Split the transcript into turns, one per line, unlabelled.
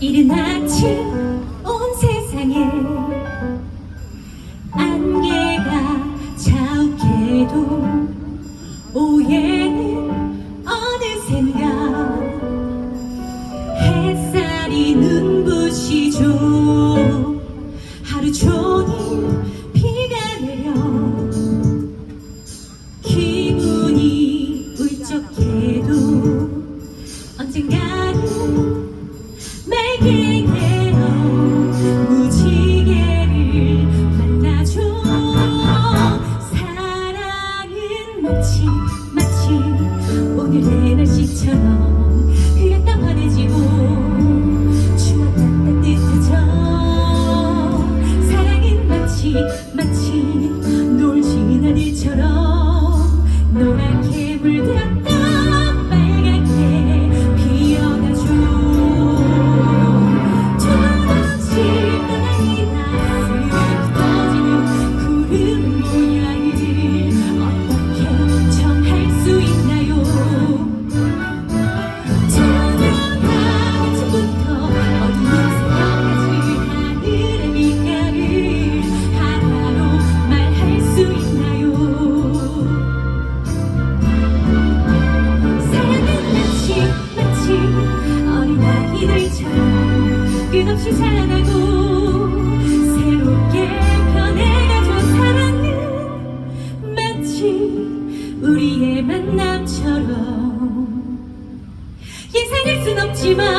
이른 아침 온 세상에 안개가 자욱해도 마치 오늘의 날씨처럼 것처럼 인생일 순 없지만